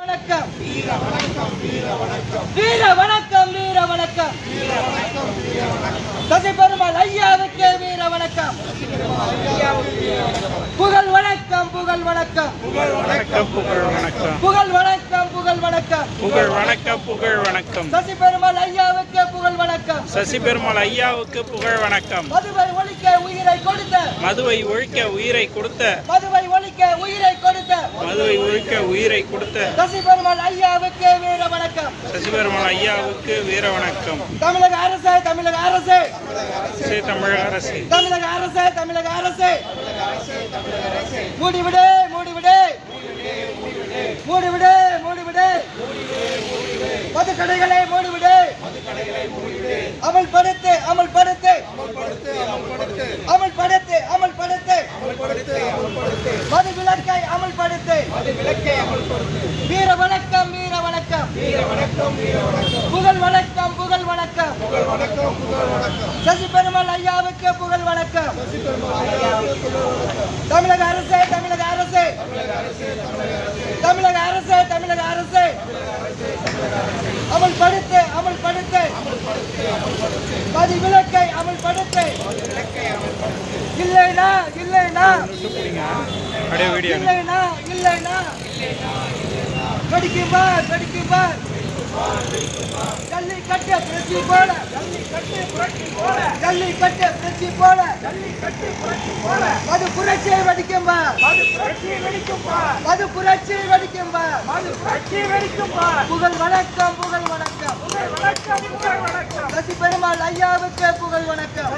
வணக்கம். வீர வணக்கம் வீர வணக்கம். சசி பெருமாள் ஐயாவுக்கு வீர வணக்கம். புகழ் வணக்கம் புகழ் வணக்கம். புகழ் வணக்கம் புகழ் வணக்கம். புகழ் புகழ் வணக்கம் புகழ் வணக்கம். சசி பெருமாள் ஐயாவுக்கு புகழ் வணக்கம். சசி பெருமாள் ஐயாவுக்கு புகழ் வணக்கம். மதுவை ஒழிக்க உயிரை கொடுத்த. மதுவை ஒழிக்க உயிரை கொடுத்த. மதுவை ஒழிக்க உயிரை கொடுத்த. மதுவை ஒழிக்க உயிரை கொடுத்த. சசி பெருமாள் ஐயாவுக்கு வீர வணக்கம். சசி பெருமாள் ஐயாவுக்கு வீர வணக்கம். தமிழக அரசு தமிழக அரசு தமிழக அரசு. தமிழக அரசு தமிழக அரசு. மூடிவிடு மூடிவிடு மூடிவிடு கடைகளை மூடிவிடு. அமல்படுத்து அமல்படுத்து. அமல்படுத்து அமல்படுத்து. மது விலக்கை அமல்படுத்து. வீர வணக்கம் வீர வணக்கம் புகழ் வணக்கம் புகழ் வணக்கம். சசி பெருமாள் ஐயாவுக்கு புகழ் வணக்கம். தமிழக தமிழக அரசு தமிழக அரசு தமிழக அரசு அமல்படுத்து அமல்படுத்து மது விலக்கை அமல்படுத்த இல்லைனா இல்லைனா. இல்லைனா இல்லைனா. வெடிக்கும் பார் வெடிக்கும் பார். ஜல்லி கட்டு பிரச்சி போல ஜல்லி கட்டு புரட்சி போல. ஜல்லி கட்டு பிரச்சி போல ஜல்லி கட்டு புரட்சி போல. அது புரட்சியை வெடிக்கும் அது புரட்சியை வெடிக்கும் அது புரட்சியை வெடிக்கும் அது புரட்சியை வெடிக்கும் புகழ் வணக்கம் புகழ் வணக்கம். புகழ் வணக்கம் புகழ் வணக்கம். சசி பெருமாள் ஐயாவுக்கு புகழ் வணக்கம்.